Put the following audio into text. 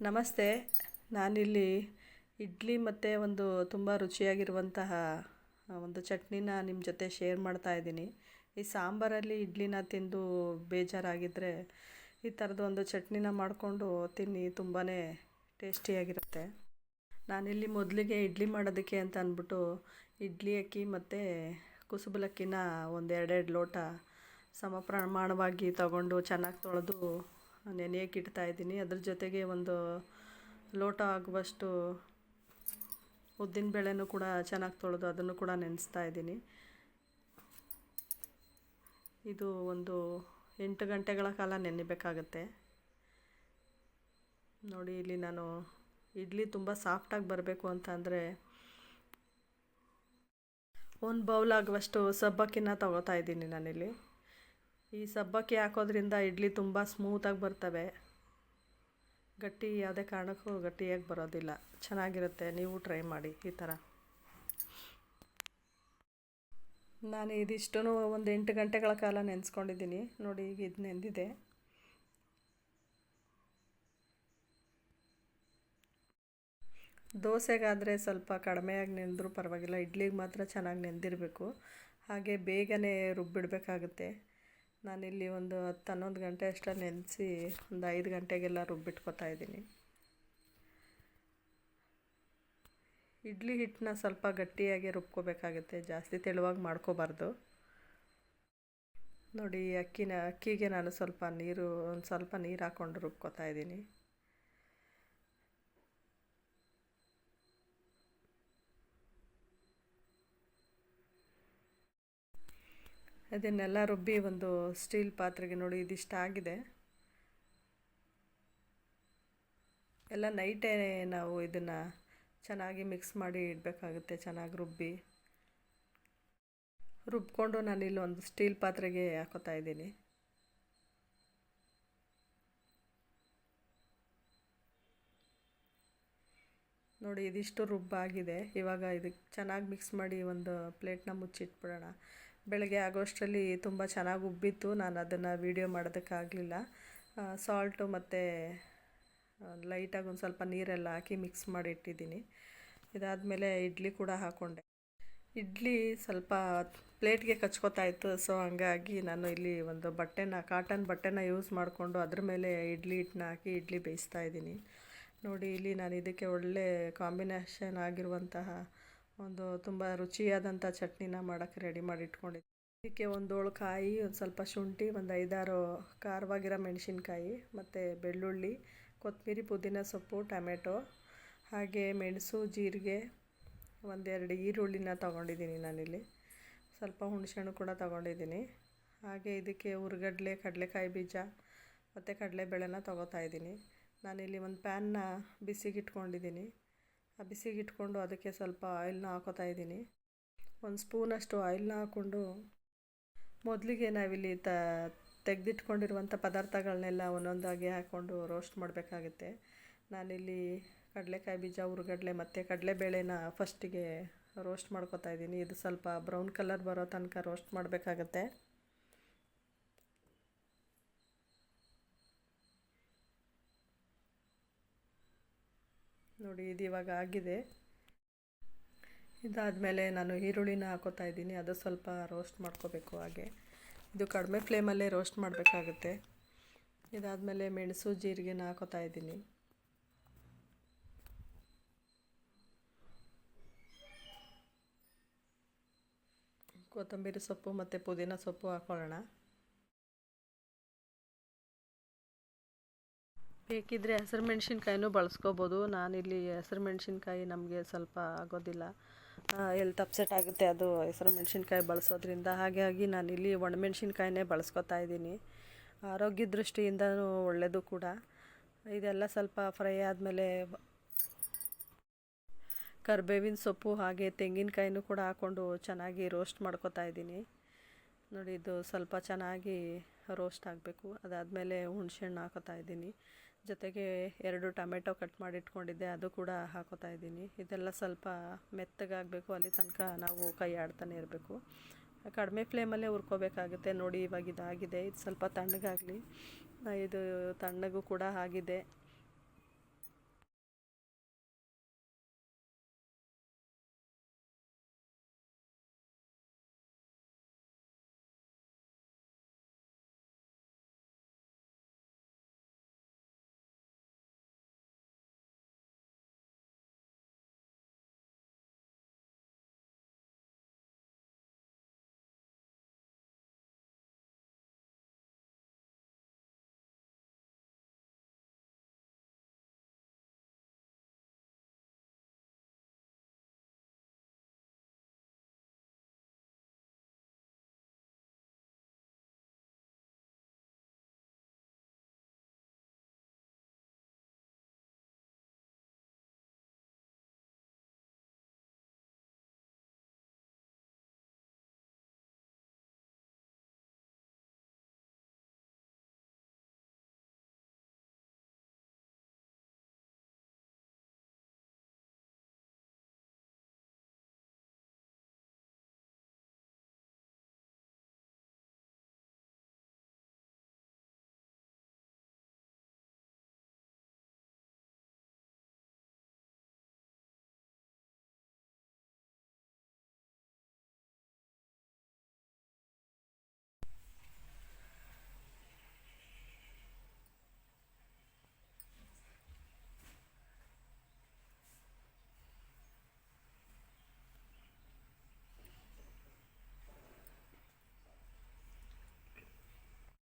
ನಮಸ್ತೆ. ನಾನಿಲ್ಲಿ ಇಡ್ಲಿ ಮತ್ತು ಒಂದು ತುಂಬ ರುಚಿಯಾಗಿರುವಂತಹ ಒಂದು ಚಟ್ನಿನ ನಿಮ್ಮ ಜೊತೆ ಶೇರ್ ಮಾಡ್ತಾ ಇದ್ದೀನಿ. ಈ ಸಾಂಬಾರಲ್ಲಿ ಇಡ್ಲಿನ ತಿಂದು ಬೇಜಾರಾಗಿದ್ದರೆ ಈ ಥರದ ಒಂದು ಚಟ್ನಿನ ಮಾಡಿಕೊಂಡು ತಿನ್ನಿ ತುಂಬಾ ಟೇಸ್ಟಿಯಾಗಿರುತ್ತೆ. ನಾನಿಲ್ಲಿ ಮೊದಲಿಗೆ ಇಡ್ಲಿ ಮಾಡೋದಕ್ಕೆ ಅಂತ ಅಂದ್ಬಿಟ್ಟು ಇಡ್ಲಿ ಅಕ್ಕಿ ಮತ್ತು ಕುಸುಬಲಕ್ಕಿನ ಒಂದು ಎರಡೆರಡು ಲೋಟ ಸಮ ಪ್ರಮಾಣವಾಗಿ ತಗೊಂಡು ಚೆನ್ನಾಗಿ ತೊಳೆದು ನೆನೆಯಕ್ಕೆ ಇಡ್ತಾ ಇದ್ದೀನಿ. ಅದ್ರ ಜೊತೆಗೆ ಒಂದು ಲೋಟ ಆಗುವಷ್ಟು ಉದ್ದಿನ ಬೇಳೆನೂ ಕೂಡ ಚೆನ್ನಾಗಿ ತೊಳೆದು ಅದನ್ನು ಕೂಡ ನೆನೆಸ್ತಾ ಇದ್ದೀನಿ. ಇದು ಒಂದು ಎಂಟು ಗಂಟೆಗಳ ಕಾಲ ನೆನೆಬೇಕಾಗತ್ತೆ. ನೋಡಿ, ಇಲ್ಲಿ ನಾನು ಇಡ್ಲಿ ತುಂಬ ಸಾಫ್ಟಾಗಿ ಬರಬೇಕು ಅಂತ ಅಂದರೆ ಒಂದು ಬೌಲ್ ಆಗುವಷ್ಟು ಸಬ್ಬಕ್ಕಿನ ತಗೋತಾ ಇದ್ದೀನಿ ನಾನಿಲ್ಲಿ. ಈ ಸಬ್ಬಕ್ಕಿ ಹಾಕೋದ್ರಿಂದ ಇಡ್ಲಿ ತುಂಬ ಸ್ಮೂತಾಗಿ ಬರ್ತವೆ. ಗಟ್ಟಿ ಯಾವುದೇ ಕಾರಣಕ್ಕೂ ಗಟ್ಟಿಯಾಗಿ ಬರೋದಿಲ್ಲ. ಚೆನ್ನಾಗಿರುತ್ತೆ. ನೀವು ಟ್ರೈ ಮಾಡಿ. ಈ ಥರ ನಾನು ಇದಿಷ್ಟು ಒಂದು ಎಂಟು ಗಂಟೆಗಳ ಕಾಲ ನೆನೆಸ್ಕೊಂಡಿದ್ದೀನಿ. ನೋಡಿ, ಈಗ ಇದು ನೆಂದಿದೆ. ದೋಸೆಗಾದರೆ ಸ್ವಲ್ಪ ಕಡಿಮೆಯಾಗಿ ನೆನೆದ್ರೂ ಪರವಾಗಿಲ್ಲ. ಇಡ್ಲಿಗೆ ಮಾತ್ರ ಚೆನ್ನಾಗಿ ನೆಂದಿರಬೇಕು. ಹಾಗೆ ಬೇಗನೆ ರುಬ್ಬಿಡಬೇಕಾಗುತ್ತೆ. ನಾನಿಲ್ಲಿ ಒಂದು ಹತ್ತು ಹನ್ನೊಂದು ಗಂಟೆ ಅಷ್ಟೇ ನೆನೆಸಿ ಒಂದು ಐದು ಗಂಟೆಗೆಲ್ಲ ರುಬ್ಬಿಟ್ಕೊತಾ ಇದ್ದೀನಿ. ಇಡ್ಲಿ ಹಿಟ್ಟನ್ನ ಸ್ವಲ್ಪ ಗಟ್ಟಿಯಾಗಿ ರುಬ್ಕೋಬೇಕಾಗುತ್ತೆ, ಜಾಸ್ತಿ ತೆಳುವಾಗಿ ಮಾಡ್ಕೋಬಾರ್ದು. ನೋಡಿ, ಅಕ್ಕಿನ, ಅಕ್ಕಿಗೆ ನಾನು ಸ್ವಲ್ಪ ನೀರು, ಒಂದು ಸ್ವಲ್ಪ ನೀರು ಹಾಕ್ಕೊಂಡು ರುಬ್ಕೋತಾ ಇದ್ದೀನಿ. ಇದನ್ನೆಲ್ಲ ರುಬ್ಬಿ ಒಂದು ಸ್ಟೀಲ್ ಪಾತ್ರೆಗೆ ನೋಡಿ ಇದಿಷ್ಟ ಆಗಿದೆ. ಎಲ್ಲ ನೈಟೇ ನಾವು ಇದನ್ನು ಚೆನ್ನಾಗಿ ಮಿಕ್ಸ್ ಮಾಡಿ ಇಡಬೇಕಾಗುತ್ತೆ, ಚೆನ್ನಾಗಿ ರುಬ್ಬಿ. ರುಬ್ಕೊಂಡು ನಾನು ಒಂದು ಸ್ಟೀಲ್ ಪಾತ್ರೆಗೆ ಹಾಕೋತಾ ಇದ್ದೀನಿ. ನೋಡಿ ಇದಿಷ್ಟು ರುಬ್ಬಾಗಿದೆ. ಇವಾಗ ಇದಕ್ಕೆ ಚೆನ್ನಾಗಿ ಮಿಕ್ಸ್ ಮಾಡಿ ಒಂದು ಪ್ಲೇಟ್ನ ಮುಚ್ಚಿಟ್ಬಿಡೋಣ. ಬೆಳಗ್ಗೆ ಆಗೋಷ್ಟರಲ್ಲಿ ತುಂಬ ಚೆನ್ನಾಗಿ ಉಬ್ಬಿತ್ತು. ನಾನು ಅದನ್ನು ವೀಡಿಯೋ ಮಾಡೋದಕ್ಕಾಗಲಿಲ್ಲ. ಸಾಲ್ಟು ಮತ್ತು ಲೈಟಾಗಿ ಒಂದು ಸ್ವಲ್ಪ ನೀರೆಲ್ಲ ಹಾಕಿ ಮಿಕ್ಸ್ ಮಾಡಿ ಇಟ್ಟಿದ್ದೀನಿ ಇದಾದಮೇಲೆ ಇಡ್ಲಿ ಕೂಡ ಹಾಕ್ಕೊಂಡೆ ಇಡ್ಲಿ ಸ್ವಲ್ಪ ಪ್ಲೇಟ್ಗೆ ಕಚ್ಕೋತಾ ಇತ್ತು ಸೊ ಹಂಗಾಗಿ ನಾನು ಇಲ್ಲಿ ಒಂದು ಬಟ್ಟೆನ ಕಾಟನ್ ಬಟ್ಟೆನ ಯೂಸ್ ಮಾಡಿಕೊಂಡು ಅದ್ರ ಮೇಲೆ ಇಡ್ಲಿ ಹಿಟ್ಟನ್ನ ಹಾಕಿ ಇಡ್ಲಿ ಬೇಯಿಸ್ತಾ ಇದ್ದೀನಿ. ನೋಡಿ, ಇಲ್ಲಿ ನಾನು ಇದಕ್ಕೆ ಒಳ್ಳೆ ಕಾಂಬಿನೇಷನ್ ಆಗಿರುವಂತಹ ಒಂದು ತುಂಬ ರುಚಿಯಾದಂಥ ಚಟ್ನಿನ ಮಾಡೋಕ್ಕೆ ರೆಡಿ ಮಾಡಿ ಇಟ್ಕೊಂಡಿದ್ದೆ ಇದಕ್ಕೆ ಒಂದು ಏಳು ಕಾಯಿ, ಒಂದು ಸ್ವಲ್ಪ ಶುಂಠಿ, ಒಂದು ಐದಾರು ಖಾರವಾಗಿರೋ ಮೆಣಸಿನ್ಕಾಯಿ, ಮತ್ತು ಬೆಳ್ಳುಳ್ಳಿ ಕೊತ್ತಂಬರಿ ಪುದೀನ ಸೊಪ್ಪು, ಟೊಮೆಟೊ, ಹಾಗೆ ಮೆಣಸು, ಜೀರಿಗೆ, ಒಂದೆರಡು ಈರುಳ್ಳಿನ ತೊಗೊಂಡಿದ್ದೀನಿ ನಾನಿಲ್ಲಿ. ಸ್ವಲ್ಪ ಹುಣಸೆಹಣ್ಣು ಕೂಡ ತೊಗೊಂಡಿದ್ದೀನಿ. ಹಾಗೆ ಇದಕ್ಕೆ ಉರ್ಗಡ್ಲೆ, ಕಡಲೆಕಾಯಿ ಬೀಜ, ಮತ್ತು ಕಡಲೆಬೇಳೆನ ತೊಗೋತಾ ಇದ್ದೀನಿ. ನಾನಿಲ್ಲಿ ಒಂದು ಪ್ಯಾನ್ನ ಬಿಸಿಗೆ ಇಟ್ಕೊಂಡಿದ್ದೀನಿ ಆ ಬಿಸಿಗೆ ಇಟ್ಕೊಂಡು ಅದಕ್ಕೆ ಸ್ವಲ್ಪ ಆಯಿಲ್ನ ಹಾಕೋತಾ ಇದ್ದೀನಿ. ಒಂದು ಸ್ಪೂನಷ್ಟು ಆಯಿಲ್ನ ಹಾಕ್ಕೊಂಡು ಮೊದಲಿಗೆ ನಾವಿಲ್ಲಿ ತ, ತೆಗೆದಿಟ್ಕೊಂಡಿರುವಂಥ ಪದಾರ್ಥಗಳನ್ನೆಲ್ಲ ಒಂದೊಂದಾಗಿ ಹಾಕ್ಕೊಂಡು ರೋಸ್ಟ್ ಮಾಡಬೇಕಾಗುತ್ತೆ. ನಾನಿಲ್ಲಿ ಕಡಲೆಕಾಯಿ ಬೀಜ ಹುರ್ಗಡ್ಲೆ ಮತ್ತು ಕಡಲೆಬೇಳೆನ ಫಸ್ಟಿಗೆ ರೋಸ್ಟ್ ಮಾಡ್ಕೋತಾ ಇದ್ದೀನಿ. ಇದು ಸ್ವಲ್ಪ ಬ್ರೌನ್ ಕಲರ್ ಬರೋ ತನಕ ರೋಸ್ಟ್ ಮಾಡಬೇಕಾಗತ್ತೆ. ನೋಡಿ, ಇದು ಇವಾಗ ಆಗಿದೆ. ಇದಾದಮೇಲೆ ನಾನು ಈರುಳ್ಳಿನ ಹಾಕೋತಾ ಇದ್ದೀನಿ. ಅದು ಸ್ವಲ್ಪ ರೋಸ್ಟ್ ಮಾಡ್ಕೋಬೇಕು ಹಾಗೆ. ಇದು ಕಡಿಮೆ ಫ್ಲೇಮಲ್ಲೇ ರೋಸ್ಟ್ ಮಾಡಬೇಕಾಗುತ್ತೆ. ಇದಾದಮೇಲೆ ಮೆಣಸು, ಜೀರಿಗೆನ ಹಾಕೋತಾ ಇದ್ದೀನಿ. ಕೊತ್ತಂಬರಿ ಸೊಪ್ಪು ಮತ್ತು ಪುದೀನ ಸೊಪ್ಪು ಹಾಕೊಳ್ಳೋಣ. ಬೇಕಿದ್ದರೆ ಹಸಿರು ಮೆಣಸಿನ್ಕಾಯಿನೂ ಬಳಸ್ಕೋಬೋದು. ನಾನಿಲ್ಲಿ ಹಸಿರು ಮೆಣಸಿನ್ಕಾಯಿ ನಮಗೆ ಸ್ವಲ್ಪ ಆಗೋದಿಲ್ಲ. ಎಲ್ತ್ ಅಪ್ಸೆಟ್ ಆಗುತ್ತೆ ಅದು ಹೆಸರು ಮೆಣಸಿನ್ಕಾಯಿ ಬಳಸೋದ್ರಿಂದ. ಹಾಗಾಗಿ ನಾನು ನಾನಿಲ್ಲಿ ಒಣಮೆಣ್ಸಿನ್ಕಾಯಿನೇ ಬಳಸ್ಕೊತಾ ಇದ್ದೀನಿ. ಆರೋಗ್ಯ ದೃಷ್ಟಿಯಿಂದನೂ ಒಳ್ಳೆಯದು ಕೂಡ. ಇದೆಲ್ಲ ಸ್ವಲ್ಪ ಫ್ರೈ ಆದಮೇಲೆ ಕರ್ಬೇವಿನ ಸೊಪ್ಪು ಹಾಗೆ ತೆಂಗಿನಕಾಯಿನೂ ಕೂಡ ಹಾಕ್ಕೊಂಡು ಚೆನ್ನಾಗಿ ರೋಸ್ಟ್ ಮಾಡ್ಕೋತಾ ಇದ್ದೀನಿ. ನೋಡಿ, ಇದು ಸ್ವಲ್ಪ ಚೆನ್ನಾಗಿ ರೋಸ್ಟ್ ಆಗಬೇಕು. ಅದಾದಮೇಲೆ ಹುಣಸೆಹಣ್ಣು ಹಾಕೋತಾ ಇದ್ದೀನಿ. ಜೊತೆಗೆ ಎರಡು ಟೊಮೆಟೊ ಕಟ್ ಮಾಡಿ ಇಟ್ಕೊಂಡಿದ್ದೆ ಅದು ಕೂಡ ಹಾಕೋತಾ ಇದ್ದೀನಿ. ಇದೆಲ್ಲ ಸ್ವಲ್ಪ ಮೆತ್ತಗಾಗಬೇಕು, ಅಲ್ಲಿ ತನಕ ನಾವು ಕೈ ಆಡ್ತಾನೆ ಇರಬೇಕು. ಕಡಿಮೆ ಫ್ಲೇಮಲ್ಲೇ ಹುರ್ಕೋಬೇಕಾಗುತ್ತೆ. ನೋಡಿ ಇವಾಗ ಇದಾಗಿದೆ. ಇದು ಸ್ವಲ್ಪ ತಣ್ಣಗಾಗಲಿ. ಇದು ತಣ್ಣಗೂ ಕೂಡ ಆಗಿದೆ.